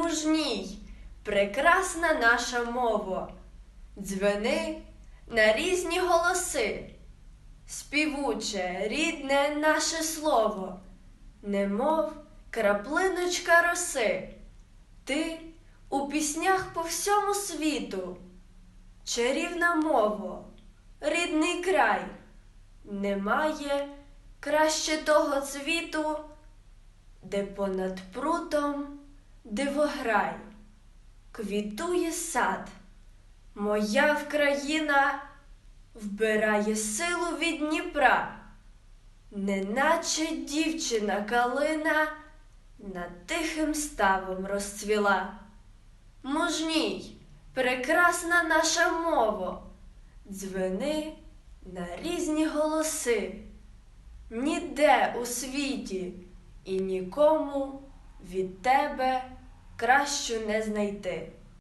мужній, прекрасна наша мова, дзвени на різні голоси, співуче, рідне наше слово, немов краплиночка роси. Ти у піснях по всьому світу, чарівна мова, рідний край, немає краще того цвіту, де понад прутом дивограй, квітує сад, моя Вкраїна вбирає силу від Дніпра, неначе дівчина калина над тихим ставом розцвіла. Мужній, прекрасна наша мова, дзвени на різні голоси. Ніде у світі і нікому від тебе кращу не знайти.